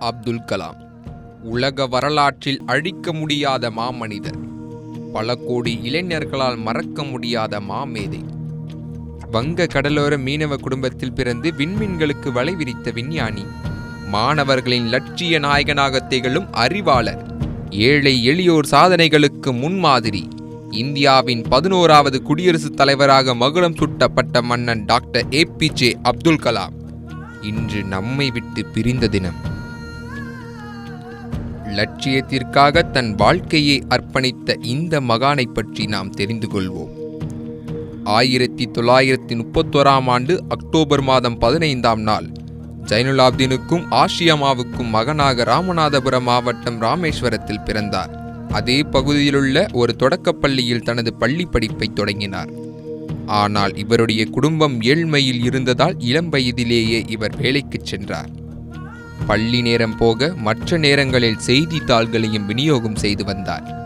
அப்துல் கலாம். உலக வரலாற்றில் அழிக்க முடியாத மாமனிதர். பல கோடி இளைஞர்களால் மறக்க முடியாத மாமேதை. வங்க கடலோர மீனவ குடும்பத்தில் பிறந்து விண்மீன்களுக்கு வலை விரித்த விஞ்ஞானி. மாணவர்களின் லட்சிய நாயகனாக திகழும் அறிவாளர். ஏழை எளியோர் சாதனைகளுக்கு முன்மாதிரி. இந்தியாவின் பதினோராவது குடியரசுத் தலைவராக மகுடம் சுட்டப்பட்ட மன்னன் டாக்டர் ஏபிஜே அப்துல் கலாம். இன்று நம்மை விட்டு பிரிந்த தினம். லட்சியத்திற்காக தன் வாழ்க்கையை அர்ப்பணித்த இந்த மகானை பற்றி நாம் தெரிந்து கொள்வோம். ஆயிரத்தி தொள்ளாயிரத்தி முப்பத்தோராம் ஆண்டு அக்டோபர் மாதம் பதினைந்தாம் நாள் ஜைனுலாப்தீனுக்கும் ஆஷியமாவுக்கும் மகனாக ராமநாதபுரம் மாவட்டம் ராமேஸ்வரத்தில் பிறந்தார். அதே பகுதியிலுள்ள ஒரு தொடக்கப் பள்ளியில் தனது பள்ளி படிப்பை தொடங்கினார். ஆனால் இவருடைய குடும்பம் ஏழ்மையில் இருந்ததால் இளம் வயதிலேயே இவர் வேலைக்குச் சென்றார். பள்ளி நேரம் போக மற்ற நேரங்களில் செய்தித்தாள்களையும் விநியோகம் செய்து வந்தார்.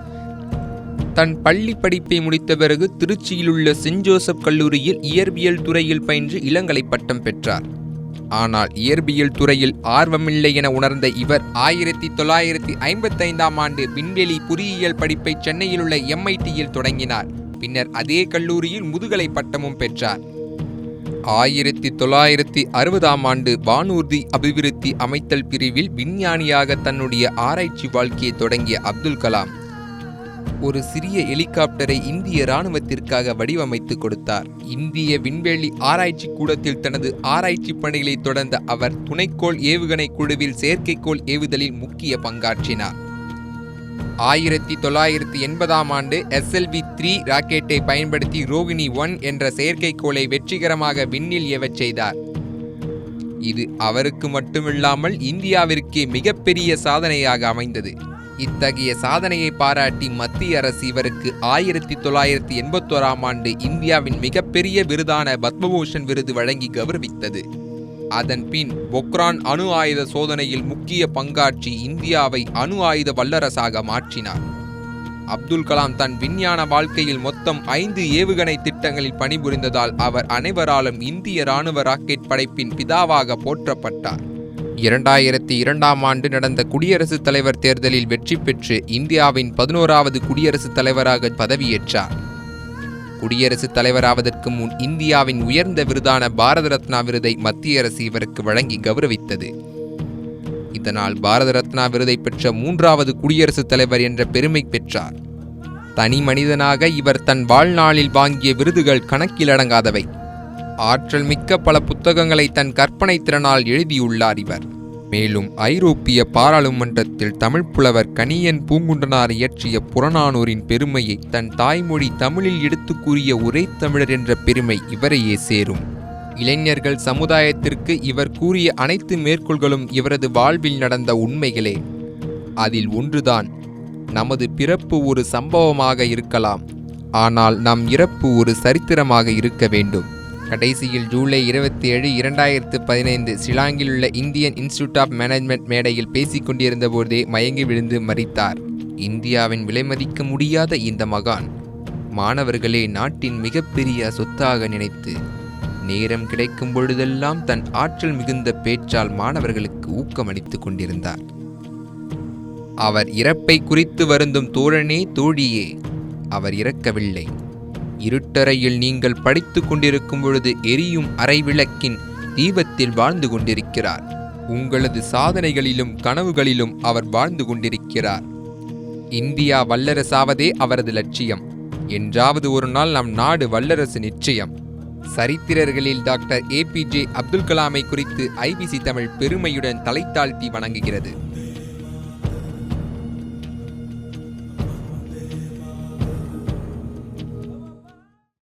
தன் பள்ளி படிப்பை முடித்த பிறகு திருச்சியிலுள்ள சென்ட் ஜோசப் கல்லூரியில் இயற்பியல் துறையில் பயின்று இளங்கலை பட்டம் பெற்றார். ஆனால் இயற்பியல் துறையில் ஆர்வமில்லை என உணர்ந்த இவர் ஆயிரத்தி தொள்ளாயிரத்தி ஐம்பத்தைந்தாம் ஆண்டு விண்வெளி பொறியியல் படிப்பை சென்னையில் உள்ள எம்ஐடியில் தொடங்கினார். பின்னர் அதே கல்லூரியில் முதுகலை பட்டமும் பெற்றார். ஆயிரத்தி தொள்ளாயிரத்தி அறுபதாம் ஆண்டு வானூர்தி அபிவிருத்தி அமைத்தல் பிரிவில் விஞ்ஞானியாக தன்னுடைய ஆராய்ச்சி வாழ்க்கையை தொடங்கிய அப்துல் கலாம் ஒரு சிறிய ஹெலிகாப்டரை இந்திய இராணுவத்திற்காக வடிவமைத்து கொடுத்தார். இந்திய விண்வெளி ஆராய்ச்சி கூடத்தில் தனது ஆராய்ச்சி பணிகளை தொடர்ந்த அவர் துணைக்கோள் ஏவுகணை குழுவில் செயற்கைக்கோள் ஏவுதலில் முக்கிய பங்காற்றினார். ஆயிரத்தி தொள்ளாயிரத்தி எண்பதாம் ஆண்டு எஸ்எல்வி த்ரீ ராக்கெட்டை பயன்படுத்தி ரோகிணி ஒன் என்ற செயற்கைக்கோளை வெற்றிகரமாக விண்ணில் ஏவச் செய்தார். இது அவருக்கு மட்டுமில்லாமல் இந்தியாவிற்கே மிகப்பெரிய சாதனையாக அமைந்தது. இத்தகைய சாதனையை பாராட்டி மத்திய அரசு இவருக்கு ஆயிரத்தி தொள்ளாயிரத்தி எண்பத்தோராம் ஆண்டு இந்தியாவின் மிகப்பெரிய விருதான பத்மபூஷன் விருது வழங்கி கௌரவித்தது. அதன் பின் பொக்ரான் அணு ஆயுத சோதனையில் முக்கிய பங்காற்றி இந்தியாவை அணு ஆயுத வல்லரசாக மாற்றினார். அப்துல் கலாம் தன் விஞ்ஞான வாழ்க்கையில் மொத்தம் ஐந்து ஏவுகணை திட்டங்களில் பணிபுரிந்ததால் அவர் அனைவராலும் இந்திய ராணுவ ராக்கெட் படைப்பின் பிதாவாக போற்றப்பட்டார். இரண்டாயிரத்தி இரண்டாம் ஆண்டு நடந்த குடியரசுத் தலைவர் தேர்தலில் வெற்றி பெற்று இந்தியாவின் பதினோராவது குடியரசுத் தலைவராக பதவியேற்றார். குடியரசுத் தலைவராவதற்கு முன் இந்தியாவின் உயர்ந்த விருதான பாரத ரத்னா விருதை மத்திய அரசு இவருக்கு வழங்கி கௌரவித்தது. இதனால் பாரத ரத்னா விருதை பெற்ற மூன்றாவது குடியரசுத் தலைவர் என்ற பெருமை பெற்றார். தனி மனிதனாக இவர் தன் வாழ்நாளில் வாங்கிய விருதுகள் கணக்கிலடங்காதவை ஆற்றல் மிக்க பல புத்தகங்களை தன் கற்பனை திறனால் எழுதியுள்ளார் இவர். மேலும் ஐரோப்பிய பாராளுமன்றத்தில் தமிழ் புலவர் கணியன் பூங்குண்டனார் இயற்றிய புறநானூரின் பெருமையை தன் தாய்மொழி தமிழில் எடுத்து கூறிய ஒரே தமிழர் என்ற பெருமை இவரையே சேரும். இளைஞர்கள் சமுதாயத்திற்கு இவர் கூறிய அனைத்து மேற்கோள்களும் இவரது வாழ்வில் நடந்த உண்மைகளே. அதில் ஒன்றுதான் நமது பிறப்பு ஒரு சம்பவமாக இருக்கலாம் ஆனால் நம் இறப்பு ஒரு சரித்திரமாக இருக்க வேண்டும். கடைசியில் ஜூலை இருபத்தி ஏழு இரண்டாயிரத்து பதினைந்து ஷிலாங்கில் உள்ள இந்தியன் இன்ஸ்டிடியூட் ஆஃப் மேனேஜ்மெண்ட் மேடையில் பேசிக் கொண்டிருந்த போதே மயங்கி விழுந்து மறித்தார் இந்தியாவின் விலைமதிக்க முடியாத இந்த மகான் மாணவர்களே நாட்டின் மிகப்பெரிய சொத்தாக நினைத்து நேரம் கிடைக்கும் பொழுதெல்லாம் தன் ஆற்றல் மிகுந்த பேச்சால் மாணவர்களுக்கு ஊக்கமளித்துக் கொண்டிருந்தார். அவர் இறப்பை குறித்து வருந்தும் தோழனே தோழியே அவர் இறக்கவில்லை. இருட்டறையில் நீங்கள் படித்துக் கொண்டிருக்கும் பொழுது எரியும் அறை விளக்கின் தீபத்தில் வாழ்ந்து கொண்டிருக்கிறார். உங்களது சாதனைகளிலும் கனவுகளிலும் அவர் வாழ்ந்து கொண்டிருக்கிறார். இந்தியா வல்லரசாவதே அவரது லட்சியம். என்றாவது ஒரு நாள் நம் நாடு வல்லரசு நிச்சயம். சரித்திரர்களில் டாக்டர் ஏபிஜே அப்துல் கலாமை குறித்து ஐபிசி தமிழ் பெருமையுடன் தலை தாழ்த்தி வணங்குகிறது.